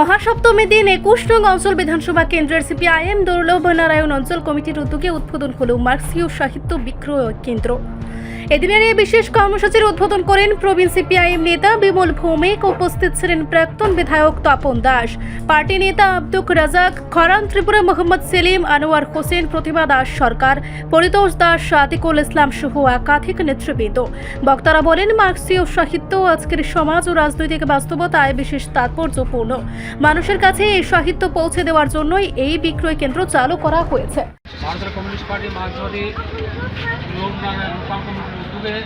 মহাসপ্তমী দিন একুশ নং অঞ্চল বিধানসভা কেন্দ্রের সিপিআইএম দুর্লভ নারায়ণ অঞ্চল কমিটির উদ্যোগে উদ্বোধন হল মার্ক্সীয় সাহিত্য বিক্রয় কেন্দ্র। এদিনের এই বিশেষ কর্মসূচির উদ্বোধন করেন প্রবীণ সিপিআইএম নেতা বিমল ভৌমিক। উপস্থিত ছিলেন প্রাক্তন বিধায়ক তপন দাস। পার্টি নেতা আব্দুক রাজাক, খরান ত্রিপুরা মোহাম্মদ সেলিম, আনোয়ার হোসেন প্রতিভা দাস সরকার, পরিতোষ দাস, আতিকুল ইসলাম সহ একাধিক নেতৃবৃন্দ। বক্তারা বলেন, মার্ক্সীয় সাহিত্য আজকের সমাজ ও রাজনৈতিক বাস্তবতায় বিশেষ তাৎপর্যপূর্ণ। মানুষের কাছে এই সাহিত্য পৌঁছে দেওয়ার জন্যই এই বিক্রয় কেন্দ্র চালু করা হয়েছে। ভারতের কমিউনিস্ট পার্টি মার্ক্সবাদী রূপায়ণ কমিটির উদ্যোগে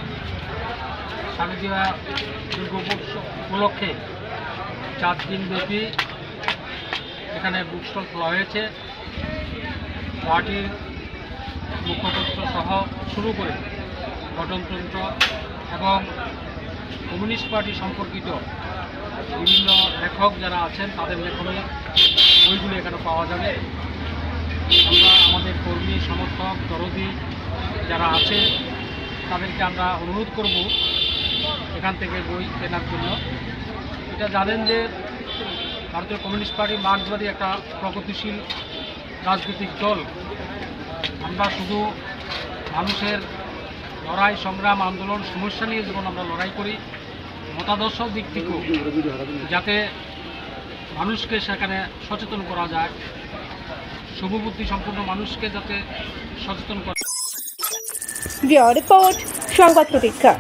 দুর্গোৎস উপলক্ষে চার দিনব্যাপী এখানে বুক স্টল খোলা হয়েছে। পার্টির মুখপত্র সহ শুরু করে গঠনতন্ত্র এবং কমিউনিস্ট পার্টি সম্পর্কিত বিভিন্ন লেখক যারা আছেন, তাদের লেখনী বইগুলো এখানে পাওয়া যাবে। সমর্থক, দরদি যারা আছে, তাদেরকে আমরা অনুরোধ করব এখান থেকে বই কেনার জন্য। এটা জানেন যে ভারতীয় কমিউনিস্ট পার্টি মার্ক্সবাদী একটা প্রগতিশীল রাজনৈতিক দল। আমরা শুধু মানুষের লড়াই, সংগ্রাম, আন্দোলন, সমস্যা নিয়ে যেমন আমরা লড়াই করি, মতাদর্শ দিক থেকেও যাতে মানুষকে সেখানে সচেতন করা যায় শুভবুদ্ধি সম্পূর্ণ মানুষকে যাতে সচেতন করে। রিপোর্ট সংবাদ প্রতীক্ষা।